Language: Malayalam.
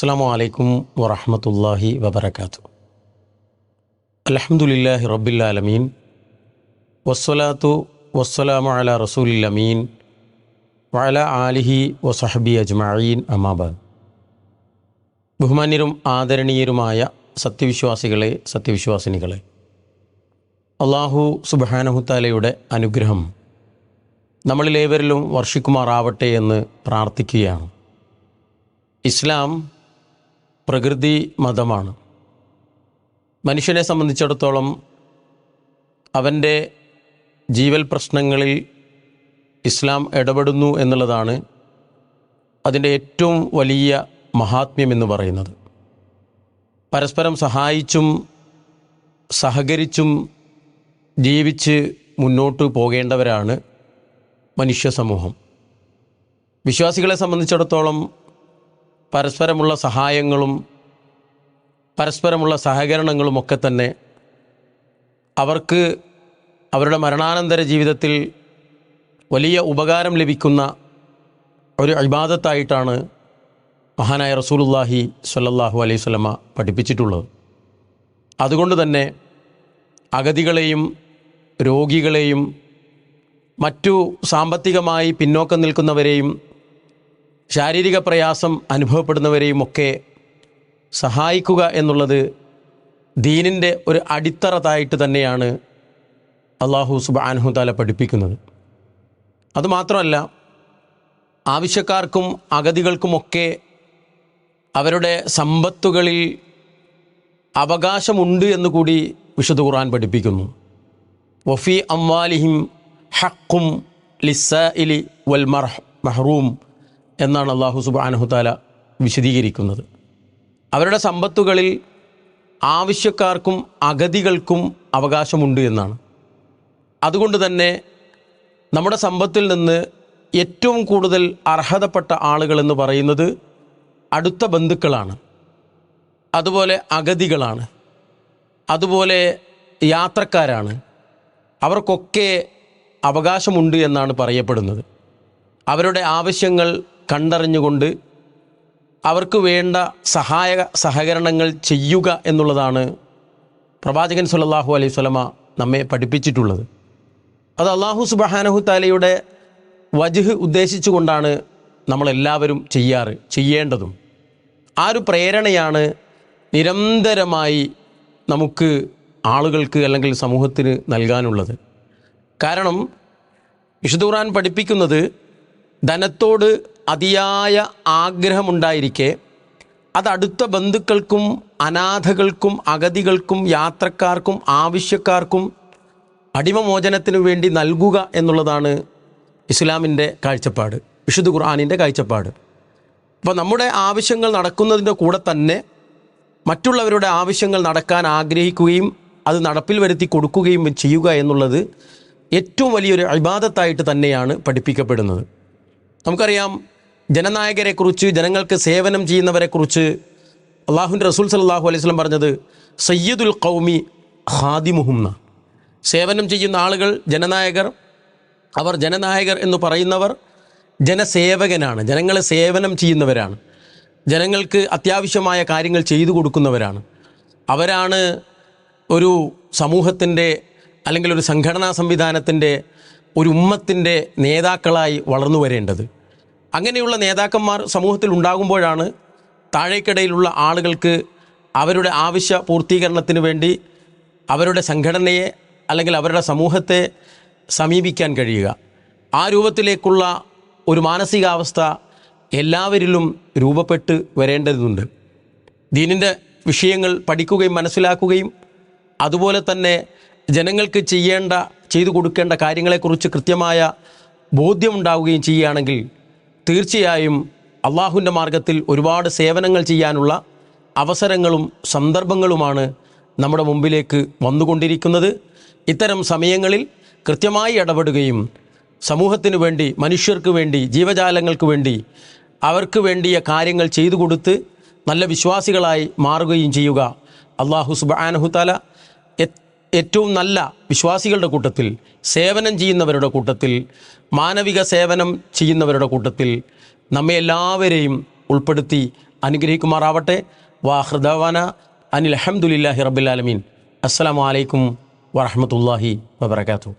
അസ്സാം വലൈക്കും വറഹമത്തല്ലാഹി വബർക്കാത്തു അലഹമുല്ലാഹി റബ്ബില്ലാലമീൻ വസ്സലാത്തു വസ്സലാമു അല റസൂലില്ലമീൻ വഅല ആലിഹി വസഹബി അജ്മഈൻ അമാബാദ് ബഹുമാന്യരും ആദരണീയരുമായ സത്യവിശ്വാസികളെ സത്യവിശ്വാസിനികളെ അള്ളാഹു സുബാനഹുത്താലയുടെ അനുഗ്രഹം നമ്മളിലേവരിലും വർഷിക്കുമാറാവട്ടെ എന്ന് പ്രാർത്ഥിക്കുകയാണ്. ഇസ്ലാം പ്രകൃതി മതമാണ്. മനുഷ്യനെ സംബന്ധിച്ചിടത്തോളം അവന്റെ ജീവൽ പ്രശ്നങ്ങളിൽ ഇസ്ലാം ഇടപെടുന്നു എന്നുള്ളതാണ് അതിന്റെ ഏറ്റവും വലിയ മഹാത്മ്യം എന്ന് പറയുന്നത്. പരസ്പരം സഹായിച്ചും സഹകരിച്ചും ജീവിച്ച് മുന്നോട്ട് പോകേണ്ടവരാണ് മനുഷ്യ സമൂഹം. വിശ്വാസികളെ സംബന്ധിച്ചിടത്തോളം പരസ്പരമുള്ള സഹായങ്ങളും പരസ്പരമുള്ള സഹകരണങ്ങളും ഒക്കെ തന്നെ അവർക്ക് അവരുടെ മരണാനന്തര ജീവിതത്തിൽ വലിയ ഉപകാരം ലഭിക്കുന്ന ഒരു അഭിബാധത്തായിട്ടാണ് മഹാനായ റസൂലുല്ലാഹി സ്വല്ലല്ലാഹു അലൈഹി സ്വലമ പഠിപ്പിച്ചിട്ടുള്ളത്. അതുകൊണ്ട് തന്നെ അഗതികളെയും രോഗികളെയും മറ്റു സാമ്പത്തികമായി പിന്നോക്കം നിൽക്കുന്നവരെയും ശാരീരിക പ്രയാസം അനുഭവപ്പെടുന്നവരെയും ഒക്കെ സഹായിക്കുക എന്നുള്ളത് ദീനിന്റെ ഒരു അടിത്തറതായിട്ട് തന്നെയാണ് അള്ളാഹു സുബാനഹു താല പഠിപ്പിക്കുന്നത്. അതുമാത്രമല്ല ആവശ്യക്കാർക്കും അഗതികൾക്കുമൊക്കെ അവരുടെ സമ്പത്തുകളിൽ അവകാശമുണ്ട് എന്ന് കൂടി വിശുദ്ധ ഖുർആൻ പഠിപ്പിക്കുന്നു. വഫി അംവാലിഹിം ഹക്കും ലിസ്സ ഇലി വൽ മഹ്റൂം എന്നാണ് അള്ളാഹു സുബാനഹുത്താല വിശദീകരിക്കുന്നത്. അവരുടെ സമ്പത്തുകളിൽ ആവശ്യക്കാർക്കും അഗതികൾക്കും അവകാശമുണ്ട് എന്നാണ്. അതുകൊണ്ട് തന്നെ നമ്മുടെ സമ്പത്തിൽ നിന്ന് ഏറ്റവും കൂടുതൽ അർഹതപ്പെട്ട ആളുകളെന്ന് പറയുന്നത് അടുത്ത ബന്ധുക്കളാണ്. അതുപോലെ അഗതികളാണ്. അതുപോലെ യാത്രക്കാരാണ്. അവർക്കൊക്കെ അവകാശമുണ്ട് എന്നാണ് പറയപ്പെടുന്നത്. അവരുടെ ആവശ്യങ്ങൾ കണ്ടറിഞ്ഞുകൊണ്ട് അവർക്ക് വേണ്ട സഹായ സഹകരണങ്ങൾ ചെയ്യുക എന്നുള്ളതാണ് പ്രവാചകൻ സുല്ലാഹു അലൈഹി സ്വലമ നമ്മെ പഠിപ്പിച്ചിട്ടുള്ളത്. അത് അള്ളാഹു സുബഹാനഹു താലയുടെ വജുഹ് ഉദ്ദേശിച്ചുകൊണ്ടാണ് നമ്മളെല്ലാവരും ചെയ്യാറ് ചെയ്യേണ്ടതും. ആ ഒരു പ്രേരണയാണ് നിരന്തരമായി നമുക്ക് ആളുകൾക്ക് അല്ലെങ്കിൽ സമൂഹത്തിന് നൽകാനുള്ളത്. കാരണം വിശുദ്ധ ഖുർആൻ പഠിപ്പിക്കുന്നത് ധനത്തോട് അതിയായ ആഗ്രഹമുണ്ടായിരിക്കെ അത് അടുത്ത ബന്ധുക്കൾക്കും അനാഥകൾക്കും അഗതികൾക്കും യാത്രക്കാർക്കും ആവശ്യക്കാർക്കും അടിമമോചനത്തിനു വേണ്ടി നൽകുക എന്നുള്ളതാണ് ഇസ്ലാമിന്റെ കാഴ്ചപ്പാട് വിശുദ്ധ ഖുർആാനിന്റെ കാഴ്ചപ്പാട്. അപ്പോൾ നമ്മുടെ ആവശ്യങ്ങൾ നടക്കുന്നതിന്റെ കൂടെ തന്നെ മറ്റുള്ളവരുടെ ആവശ്യങ്ങൾ നടക്കാൻ ആഗ്രഹിക്കുകയും അത് നടപ്പിൽ വരുത്തി കൊടുക്കുകയും ചെയ്യുക എന്നുള്ളത് ഏറ്റവും വലിയൊരു അഭിബാധത്തായിട്ട് തന്നെയാണ് പഠിപ്പിക്കപ്പെടുന്നത്. നമുക്കറിയാം ജനനായകരെക്കുറിച്ച് ജനങ്ങൾക്ക് സേവനം ചെയ്യുന്നവരെക്കുറിച്ച് അള്ളാഹുന്റെ റസൂൽ സല്ലാഹു അലൈഹി സ്വലം പറഞ്ഞത് സയ്യദുൽ കൗമി ഹാദിമുഹുംന സേവനം ചെയ്യുന്ന ആളുകൾ ജനനായകർ അവർ ജനനായകർ എന്ന് പറയുന്നവർ ജനസേവകനാണ് ജനങ്ങളെ സേവനം ചെയ്യുന്നവരാണ് ജനങ്ങൾക്ക് അത്യാവശ്യമായ കാര്യങ്ങൾ ചെയ്തു കൊടുക്കുന്നവരാണ്. അവരാണ് ഒരു സമൂഹത്തിന്റെ അല്ലെങ്കിൽ ഒരു സംഘടനാ സംവിധാനത്തിന്റെ ഒരു ഉമ്മത്തിന്റെ നേതാക്കളായി വളർന്നു വരേണ്ടത്. അങ്ങനെയുള്ള നേതാക്കന്മാർ സമൂഹത്തിൽ ഉണ്ടാകുമ്പോഴാണ് താഴേക്കിടയിലുള്ള ആളുകൾക്ക് അവരുടെ ആവശ്യ പൂർത്തീകരണത്തിന് വേണ്ടി അവരുടെ സംഘടനയെ അല്ലെങ്കിൽ അവരുടെ സമൂഹത്തെ സമീപിക്കാൻ കഴിയുക. ആ രൂപത്തിലേക്കുള്ള ഒരു മാനസികാവസ്ഥ എല്ലാവരിലും രൂപപ്പെട്ട് വരേണ്ടതുണ്ട്. ദീനിന്റെ വിഷയങ്ങൾ പഠിക്കുകയും മനസ്സിലാക്കുകയും അതുപോലെ തന്നെ ജനങ്ങൾക്ക് ചെയ്യേണ്ട ചെയ്തു കൊടുക്കേണ്ട കാര്യങ്ങളെക്കുറിച്ച് കൃത്യമായ ബോധ്യമുണ്ടാവുകയും ചെയ്യുകയാണെങ്കിൽ തീർച്ചയായും അള്ളാഹുവിന്റെ മാർഗത്തിൽ ഒരുപാട് സേവനങ്ങൾ ചെയ്യാനുള്ള അവസരങ്ങളും സന്ദർഭങ്ങളുമാണ് നമ്മുടെ മുമ്പിലേക്ക് വന്നുകൊണ്ടിരിക്കുന്നത്. ഇത്തരം സമയങ്ങളിൽ കൃത്യമായി ഇടപെടുകയും സമൂഹത്തിനു വേണ്ടി മനുഷ്യർക്ക് വേണ്ടി ജീവജാലങ്ങൾക്ക് വേണ്ടി അവർക്ക് വേണ്ടിയ കാര്യങ്ങൾ ചെയ്തു കൊടുത്ത് നല്ല വിശ്വാസികളായി മാറുകയും ചെയ്യുക. അള്ളാഹു സുബാനഹുത്താല ഏറ്റവും നല്ല വിശ്വാസികളുടെ കൂട്ടത്തിൽ സേവനം ചെയ്യുന്നവരുടെ കൂട്ടത്തിൽ മാനവിക സേവനം ചെയ്യുന്നവരുടെ കൂട്ടത്തിൽ നമ്മെ എല്ലാവരെയും ഉൾപ്പെടുത്തി അനുഗ്രഹിക്കുമാറാവട്ടെ. വാഹൃദവാന അനിൽ അഹമ്മദില്ലാഹി റബിലാലമീൻ അസ്സലാമു അലൈക്കും വറഹമത്തല്ലാഹി വബർക്കാത്തു